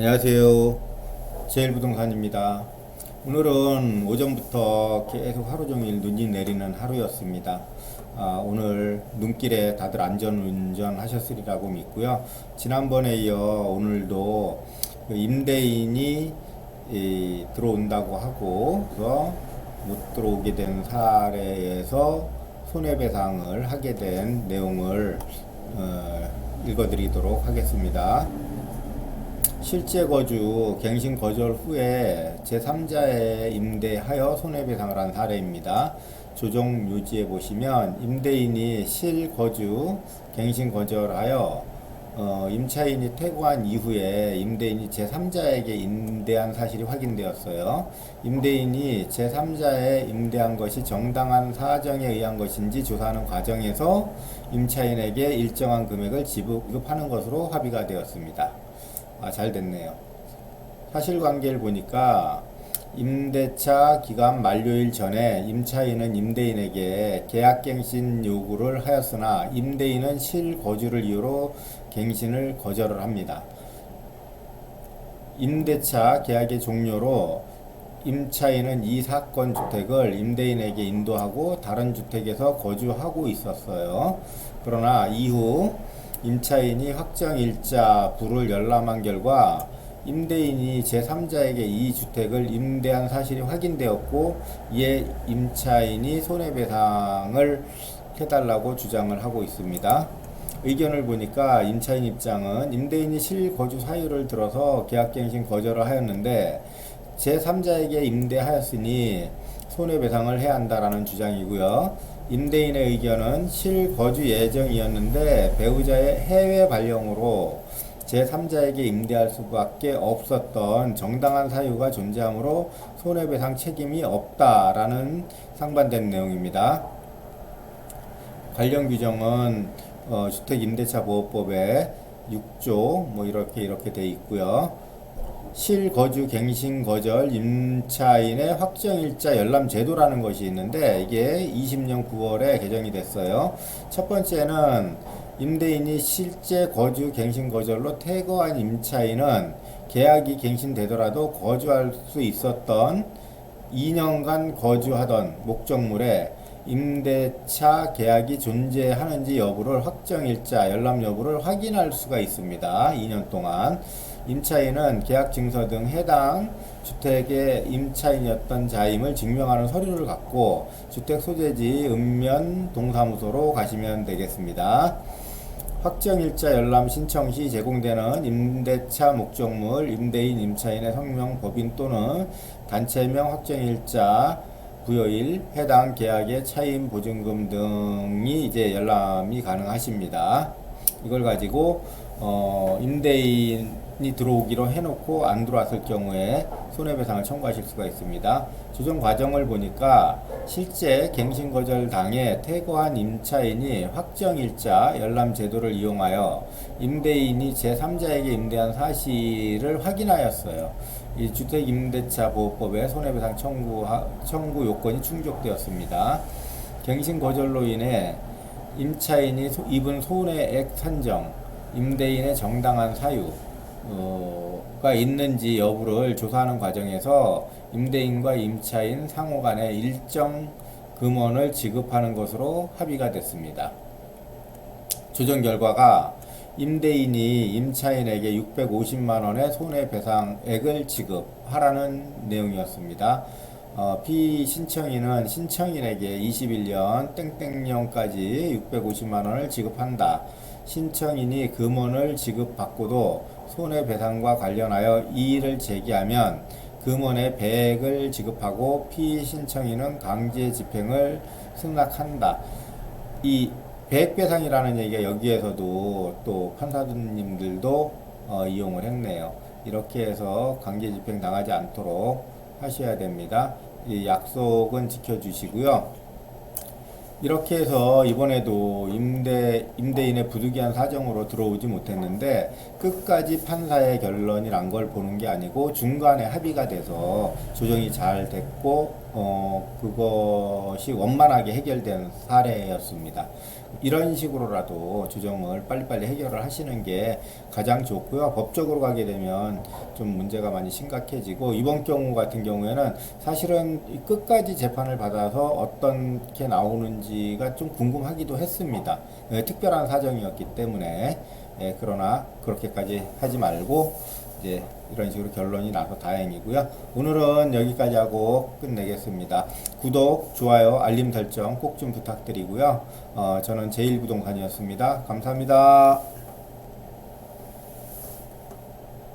안녕하세요. 제일부동산입니다. 오늘은 오전부터 계속 하루 종일 눈이 내리는 하루였습니다. 아, 오늘 눈길에 다들 안전운전 하셨으리라고 믿고요. 지난번에 이어 오늘도 그 임대인이 이, 들어온다고 하고 그래서 못 들어오게 된 사례에서 손해배상을 하게 된 내용을 어, 읽어드리도록 하겠습니다. 실제 거주 갱신 거절 후에 제3자에 임대하여 손해배상을 한 사례입니다. 조정 묘지에 보시면 임대인이 실거주 갱신 거절하여 어, 임차인이 퇴거한 이후에 임대인이 제3자에게 임대한 사실이 확인되었어요. 임대인이 제3자에 임대한 것이 정당한 사정에 의한 것인지 조사하는 과정에서 임차인에게 일정한 금액을 지급하는 것으로 합의가 되었습니다. 아, 잘 됐네요. 사실관계를 보니까 임대차 기간 만료일 전에 임차인은 임대인에게 계약갱신 요구를 하였으나 임대인은 실거주를 이유로 갱신을 거절을 합니다. 임대차 계약의 종료로 임차인은 이 사건 주택을 임대인에게 인도하고 다른 주택에서 거주하고 있었어요. 그러나 이후 임차인이 확정일자 부를 열람한 결과 임대인이 제3자에게 이 주택을 임대한 사실이 확인되었고 이에 임차인이 손해배상을 해달라고 주장을 하고 있습니다. 의견을 보니까 임차인 입장은 임대인이 실거주 사유를 들어서 계약갱신 거절을 하였는데 제3자에게 임대하였으니 손해배상을 해야 한다라는 주장이고요. 임대인의 의견은 실거주 예정이었는데 배우자의 해외 발령으로 제3자에게 임대할 수밖에 없었던 정당한 사유가 존재하므로 손해배상 책임이 없다라는 상반된 내용입니다. 관련 규정은 어, 주택임대차 보호법에 6조 뭐 이렇게 이렇게 돼 있고요. 실거주 갱신 거절 임차인의 확정일자 열람 제도라는 것이 있는데 이게 20년 9월에 개정이 됐어요. 첫 번째는 임대인이 실제 거주 갱신 거절로 퇴거한 임차인은 계약이 갱신되더라도 거주할 수 있었던 2년간 거주하던 목적물에 임대차 계약이 존재하는지 여부를 확정일자 열람 여부를 확인할 수가 있습니다. 2년 동안 임차인은 계약 증서 등 해당 주택의 임차인이었던 자임을 증명하는 서류를 갖고 주택 소재지 읍면 동사무소로 가시면 되겠습니다. 확정일자 열람 신청 시 제공되는 임대차 목적물, 임대인, 임차인의 성명, 법인 또는 단체명 확정일자 부여일, 해당 계약의 차임 보증금 등이 이제 열람이 가능하십니다. 이걸 가지고 어, 임대인이 들어오기로 해놓고 안 들어왔을 경우에 손해배상을 청구하실 수가 있습니다. 조정 과정을 보니까 실제 갱신 거절 당해 퇴거한 임차인이 확정일자 열람 제도를 이용하여 임대인이 제3자에게 임대한 사실을 확인하였어요. 이 주택임대차 보호법에 손해배상 청구 청구 요건이 충족되었습니다. 갱신 거절로 인해 임차인이 소, 입은 손해액 산정, 임대인의 정당한 사유 가 있는지 여부를 조사하는 과정에서 임대인과 임차인 상호 간에 일정 금원을 지급하는 것으로 합의가 됐습니다. 조정 결과가 임대인이 임차인에게 650만 원의 손해배상액을 지급하라는 내용이었습니다. 어, 피신청인은 신청인에게 21년 땡땡년까지 650만 원을 지급한다. 신청인이 금원을 지급받고도 손해배상과 관련하여 이의를 제기하면 금원의 배액을 지급하고 피신청인은 강제 집행을 승낙한다. 이 배액배상이라는 얘기가 여기에서도 또 판사님들도 어, 이용을 했네요. 이렇게 해서 강제 집행 당하지 않도록 하셔야 됩니다. 이 약속은 지켜주시고요. 이렇게 해서 이번에도 임대, 임대인의 부득이한 사정으로 들어오지 못했는데 끝까지 판사의 결론이 난걸 보는 게 아니고 중간에 합의가 돼서 조정이 잘 됐고 어, 그것이 원만하게 해결된 사례였습니다. 이런 식으로라도 조정을 빨리빨리 해결을 하시는 게 가장 좋고요. 법적으로 가게 되면 좀 문제가 많이 심각해지고 이번 경우 같은 경우에는 사실은 이 끝까지 재판을 받아서 어떻게 나오는지가 좀 궁금하기도 했습니다. 예, 특별한 사정이었기 때문에 예, 그러나 그렇게까지 하지 말고 이제 이런 식으로 결론이 나서 다행이고요. 오늘은 여기까지 하고 끝내겠습니다. 구독, 좋아요, 알림 설정 꼭 좀 부탁드리고요. 어, 저는 제일부동산이었습니다. 감사합니다.